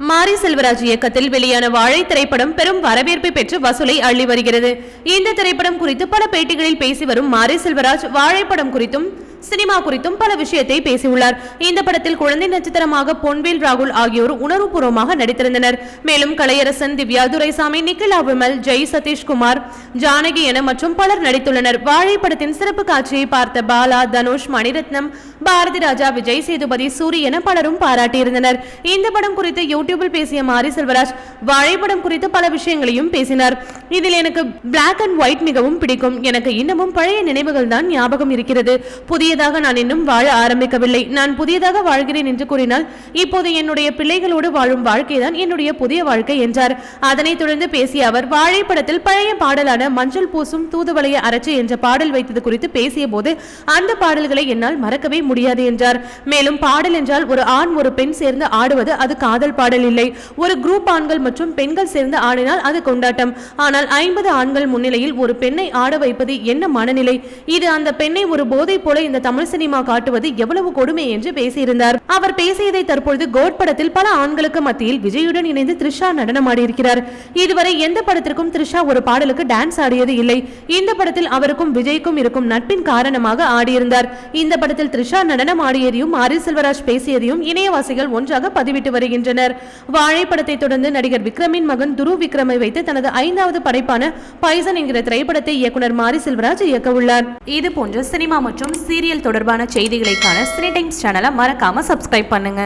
மாரி செல்வராஜ் இயக்கத்தில் வெளியான வாழை திரைப்படம் பெரும் வரவேற்பை பெற்று வசூலை அள்ளி வருகிறது. இந்த திரைப்படம் குறித்து பல பேட்டிகளில் பேசி வரும் மாரி செல்வராஜ் வாழைப்படம் குறித்தும் சினிமா குறித்தும் பல விஷயத்தை பேசியுள்ளார். இந்த படத்தில் குழந்தை நட்சத்திரமாக பொன்வேல் ராகுல் ஆகியோர் உணர்வுபூர்வமாக நடித்திருந்தனர். மேலும் கலையரசன் திவ்யா துரைசாமி நிக்கிலா விமல் ஜெய் சதீஷ்குமார் ஜானகி என மற்றும் பலர் நடித்துள்ளனர். வாழை படத்தின் சிறப்பு காட்சியை பார்த்த பாலா தனுஷ் மணிரத்னம் பாரதி ராஜா விஜய் சேதுபதி சூரி என பலரும் பாராட்டியிருந்தனர். இந்த படம் குறித்து யூடியூபில் பேசிய மாரி செல்வராஜ் வாழைப்படம் குறித்து பல விஷயங்களையும் பேசினார். இதில் எனக்கு பிளாக் அண்ட் ஒயிட் மிகவும் பிடிக்கும். எனக்கு இன்னமும் பழைய நினைவுகள் தான் ஞாபகம் இருக்கிறது. புதிய புதியதாக நான் இன்னும் வாழ ஆரம்பிக்கவில்லை. நான் புதியதாக வாழ்கிறேன் என்று கூறினால் இப்போது என்னுடைய பிள்ளைகளோடு வாழும் வாழ்க்கைதான் என்னுடைய புதிய வாழ்க்கை என்றார். அதனைத் தொடர்ந்து பேசிய அவர் வாழைப்படத்தில் பழைய பாடலான மஞ்சள் பூசும் தூதுவளைய அரசு என்ற பாடல் வைத்தது குறித்து பேசிய போது அந்த பாடல்களை என்னால் மறக்கவே முடியாது என்றார். மேலும் பாடல் என்றால் ஒரு ஆண் ஒரு பெண் சேர்ந்து ஆடுவது அது காதல் பாடல் இல்லை. ஒரு குரூப் ஆண்கள் மற்றும் பெண்கள் சேர்ந்து ஆடினால் அது கொண்டாட்டம். ஆனால் ஐம்பது ஆண்கள் முன்னிலையில் ஒரு பெண்ணை ஆட வைப்பது என்ன மனநிலை? இது அந்த பெண்ணை ஒரு போதை போல இந்த இந்த தமிழ் சினிமா காட்டுவது எவ்வளவு கொடுமை என்று பேசியிருந்தார். அவர் பேசியதை தற்பொழுது கோட் படத்தில் பல ஆண்களுக்கு மத்தியில் விஜயுடன் இணைந்து த்ரிஷா நடனமாடியிருக்கிறார் இதுவரை எந்த படத்திற்கும் த்ரிஷா ஒரு பாடலுக்கு டான்ஸ் ஆடியது இல்லை. இந்த படத்தில் அவருக்கும் விஜய்க்கும் இருக்கும் நட்பின் காரணமாக ஆடியிருந்தார். இந்த படத்தில் த்ரிஷா நடனம் ஆடியதையும் ஆரி செல்வராஜ் பேசியதையும் இணையவாசிகள் ஒன்றாக பதிவிட்டு வருகின்றனர். வாழை படத்தை தொடர்ந்து நடிகர் விக்ரமின் மகன் துரு விக்ரமை வைத்து தனது ஐந்தாவது படைப்பான பைசன் என்கிற திரைப்படத்தை இயக்குனர் மாரி செல்வராஜ் இயக்க உள்ளார் இது போன்ற சினிமா மற்றும் சீரியல் தொடர்பான செய்திகளை காண சினி டைம்ஸ் சேனலை மறக்காம சப்ஸ்கிரைப் பண்ணுங்க.